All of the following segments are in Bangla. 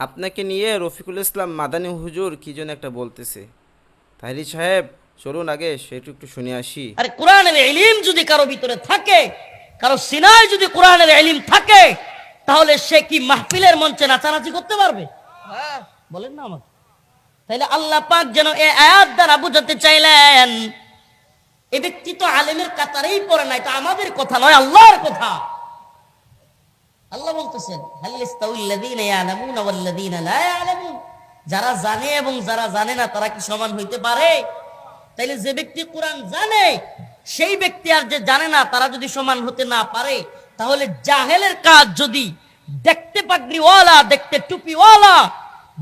আপনাকে নিয়ে রফিকুল ইসলাম মাদানী হুজুর কি যেন একটা বলতেছে। তাহিরি সাহেব চলুন আগে সেটু একটু শুনে আসি। আরে কোরআনের এলিম যদি কারও ভিতরে থাকে কারও সিনায় যদি কোরআনের এলিম থাকে তাহলে সে কি মাহফিলের মঞ্চে নাচানাচি করতে পারবে? বলেন না আমাকে। তাইলে আল্লাহ পাক যেন এ আয়াত দ্বারা বুঝাতে চাইলেন এ ব্যক্তি তো আলেমের কাতারেই পড়ে নাই এটা আমাদের কথা নয় আল্লাহর কথা। আল্লাহ বলতেছেন যারা জানে এবং যারা জানে না, তারা কি সমান হইতে পারে? তাইলে যে ব্যক্তি কোরআন জানে, সেই ব্যক্তি আর যে জানে না, তারা যদি সমান হতে না পারে, তাহলে জাহেলের কাজ যদি দেখতে পাগড়িওয়ালা, দেখতে টুপিওয়ালা,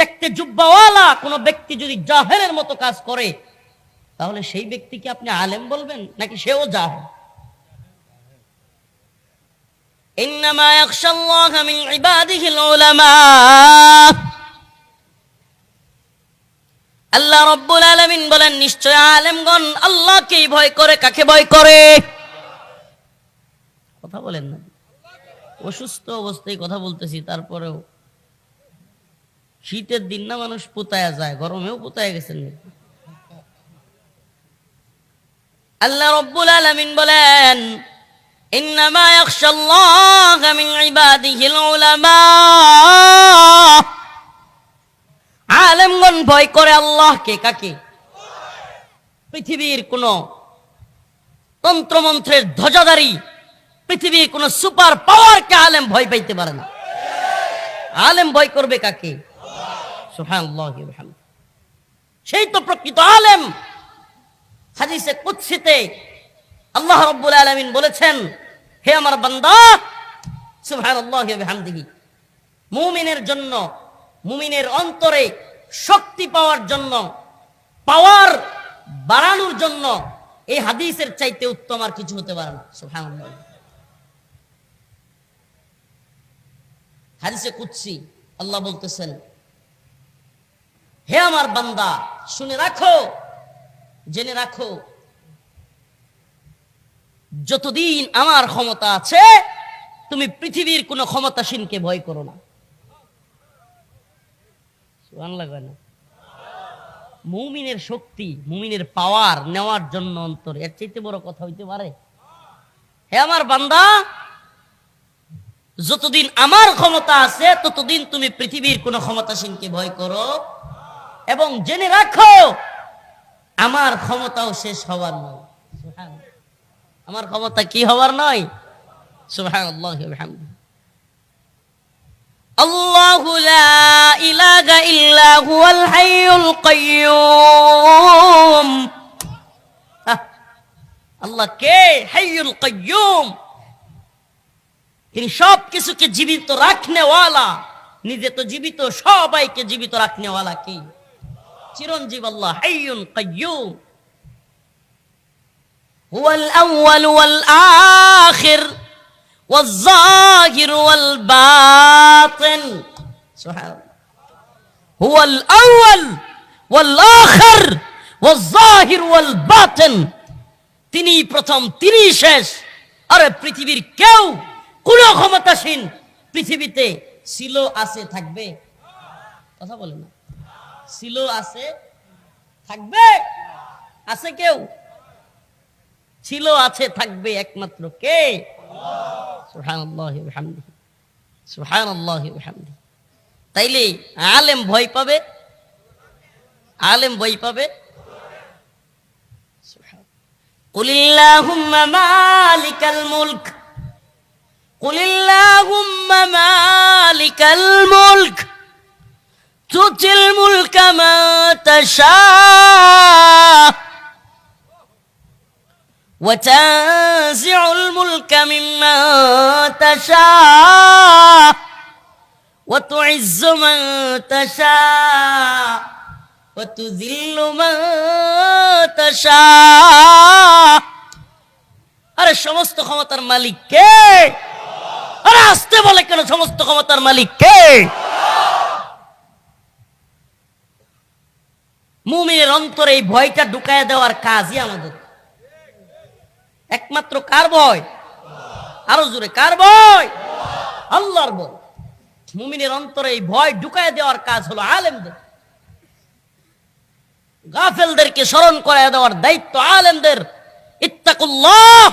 দেখতে জুব্বাওয়ালা, কোনো ব্যক্তি যদি জাহেলের মতো কাজ করে, তাহলে সেই ব্যক্তিকে আপনি আলেম বলবেন, নাকি সেও জাহেল? إنما يخشى الله من عباده العلماء আল্লাহ রব্বুল আলামিন বলেন নিশ্চয় আলেমগণ আল্লাহকেই ভয় করে কাকে ভয় করে কথা বলেন না অসুস্থ অবস্থায় কথা বলতেছি তারপরেও শীতের দিন না মানুষ পোতায়া যায় গরমেও পোতায় গেছেন নাকি? আল্লাহ রব্বুল আলামিন বলেন ইন্নামা ইয়াখশাল্লাহ মিন ইবাদিহিল উলামা। আলেমগণ ভয় করে আল্লাহকে কাকে? পৃথিবীর কোন তন্ত্রমন্ত্রের ধ্বজাধারী, পৃথিবীর কোন সুপার পাওয়ারকে আলেম ভয় পাইতে পারে না। আলেম ভয় করবে কাকে। সেই তো প্রকৃত আলেম। হাদিসে কুৎসিতে আল্লাহ রব্বুল আলমিন বলেছেন হে আমার বান্দা বিহামদিহি। মুমিনের জন্য, মুমিনের অন্তরে শক্তি পাওয়ার জন্য, পাওয়ার বাড়ানোর জন্য এই হাদিসের চাইতে উত্তম আর কিছু হতে পারে না হাদিসে কুৎসি আল্লাহ বলতেছেন, হে আমার বান্দা, শুনে রাখো, জেনে রাখো যতদিন আমার ক্ষমতা আছে, তুমি পৃথিবীর কোনো ক্ষমতাসীনকে ভয় করো না? মুমিনের শক্তি, মুমিনের পাওয়ার নেওয়ার জন্য অন্তর এর চাইতে বড় কথা হইতে পারে, হে আমার বান্দা, যতদিন আমার ক্ষমতা আছে, ততদিন তুমি পৃথিবীর কোন ক্ষমতাসীনকে ভয় করো এবং জেনে রাখো, আমার ক্ষমতাও শেষ হওয়ার নয়। আমার ক্ষমতা কি হওয়ার নয় সুবহানাল্লাহি ওয়া বিহামদিহি الله لا إله إلا هو الحي القيوم আহ, আল্লাহ কে হাইয়ুল কাইয়ুম তিনি সব কিছুকে জীবিত রাখনেওয়ালা নিজে তো জীবিত সবাইকে জীবিত রাখনেওয়ালা কি চিরঞ্জীব আল্লাহ হাইয়ুল কাইয়ুম هو الأول والآخر والظاهر والباطن سبحان الله هو الأول والآخر والظاهر والباطن তিনি প্রথম তিনি শেষ আরে পৃথিবীর কেউ কোন ক্ষমতাসীন পৃথিবীতে ছিল আছে থাকবে কথা বলে না ছিল আছে থাকবে আছে কেউ ছিল, আছে, থাকবে একমাত্র কে? তাইলে আলেম ভয় পাবে? আলেম ভয় পাবে? মালিকাল মুলক। কুলিল্লাহুম্মা মালিকাল মুলক। তুতিল মুলকা মা তাশা। وتنزع الملك ممن تشاء وتعز من تشاء وتذل من تشاء আরে সমস্ত ক্ষমতার মালিক কে আরে আসতে বলে কেন সমস্ত ক্ষমতার মালিক কে মুমিনের অন্তরে এই ভয়টা ঢুকায় দেওয়ার কাজই আমাদের একমাত্র কার ভয়? আরও জোরে, কার ভয়? আল্লাহর ভয়। মুমিনের অন্তরে এই ভয় ঢুকায় দেওয়ার কাজ হলো আলেমদের। গাফেলদেরকে স্মরণ করায় দেওয়ার দায়িত্ব আলেমদের। ইত্তাকুল্লাহ!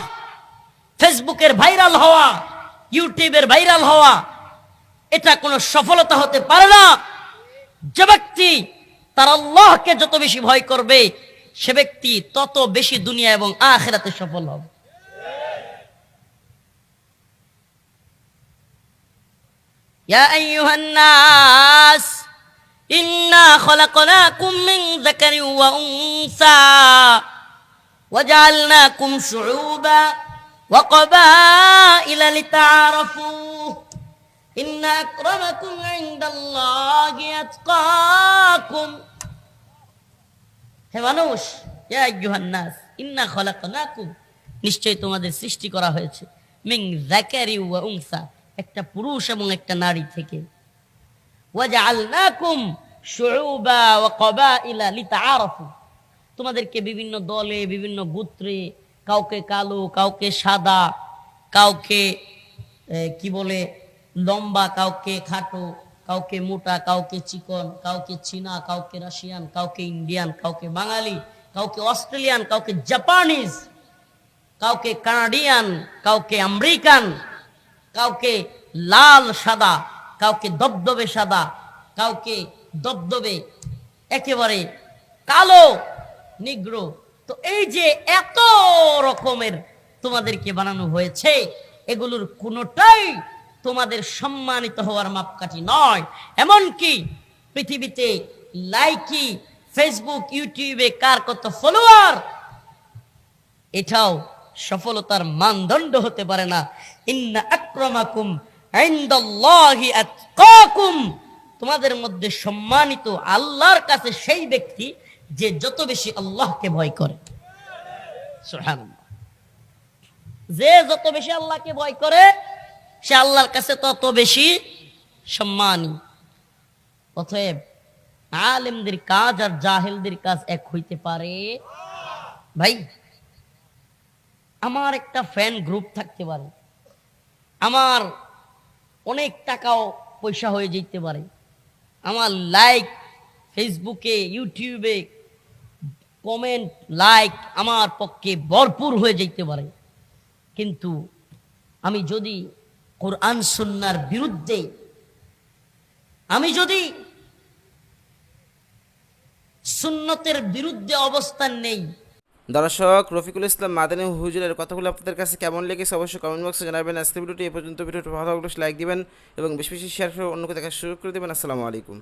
ফেসবুকের ভাইরাল হওয়া, ইউটিউবের ভাইরাল হওয়া, এটা কোনো সফলতা হতে পারে না। যে ব্যক্তি তার আল্লাহকে যত বেশি ভয় করবে সে ব্যক্তি তত বেশি দুনিয়া এবং আখেরাতে সফল হবে يا أيها الناس إنا خلقناكم من ذكر وأنثى وجعلناكم شعوبا وقبائل لتعارفوا إن أكرمكم عند الله أتقاكم হে মানুষ নিশ্চয় তোমাদের সৃষ্টি করা হয়েছে। মিন যাকারি ওয়া উনসা, একটা পুরুষ এবং একটা নারী থেকে। তোমাদেরকে বিভিন্ন দলে, বিভিন্ন গোত্রে, কাউকে কালো, কাউকে সাদা, কাউকে কি বলে, লম্বা, কাউকে খাটো কাউকে মোটা, কাউকে চিকন, কাউকে চীনা, কাউকে রাশিয়ান, কাউকে ইন্ডিয়ান, কাউকে বাঙালি, কাউকে অস্ট্রেলিয়ান, কাউকে জাপানিজ, কাউকে কানাডিয়ান, কাউকে আমেরিকান, কাউকে লাল সাদা, কাউকে দবদবে সাদা, কাউকে দবদবে একেবারে কালো, নিগ্রো। তো এই যে এত রকমের তোমাদেরকে বানানো হয়েছে, এগুলোর কোনোটাই তোমাদের সম্মানিত হওয়ার মাপকাঠি নয়। এমনকি পৃথিবীতে লাইকি, ফেসবুক, ইউটিউবে কার কত ফলোয়ার, এটাও সফলতার মানদণ্ড হতে পারে না। ইন্না আক্রমাকুম তোমাদের মধ্যে সম্মানিত আল্লাহর কাছে সেই ব্যক্তি যে যত বেশি আল্লাহকে ভয় করে। যে যত বেশি আল্লাহকে ভয় করে সে আল্লাহর কাছে তত বেশি সম্মানী। অতএব আলেমদের কাজ আর জাহেলদের কাজ এক হইতে পারে। ভাই, আমার একটা ফ্যান গ্রুপ থাকতে পারে। আমার অনেক টাকাও পয়সা হয়ে যেতে পারে। আমার লাইক ফেসবুকে, ইউটিউবে কমেন্ট, লাইক আমার পক্ষে ভরপুর হয়ে যেতে পারে। কিন্তু আমি যদি কোরআন সুন্নার বিরুদ্ধে। আমি যদি সুন্নতের বিরুদ্ধে অবস্থান নেই। দর্শক, রফিকুল ইসলাম মাদানী হুজুরের কথাগুলো আপনাদের কাছে কেমন লেগেছে অবশ্যই কমেন্ট বক্সে জানাবেন। আজকে ভিডিওটি এ পর্যন্ত। ভিডিওটি ভালো লাগলে লাইক দিবেন এবং বেশি বেশি শেয়ার করে অন্যকে দেখা শুরু করে দেবেন। আসসালামু আলাইকুম।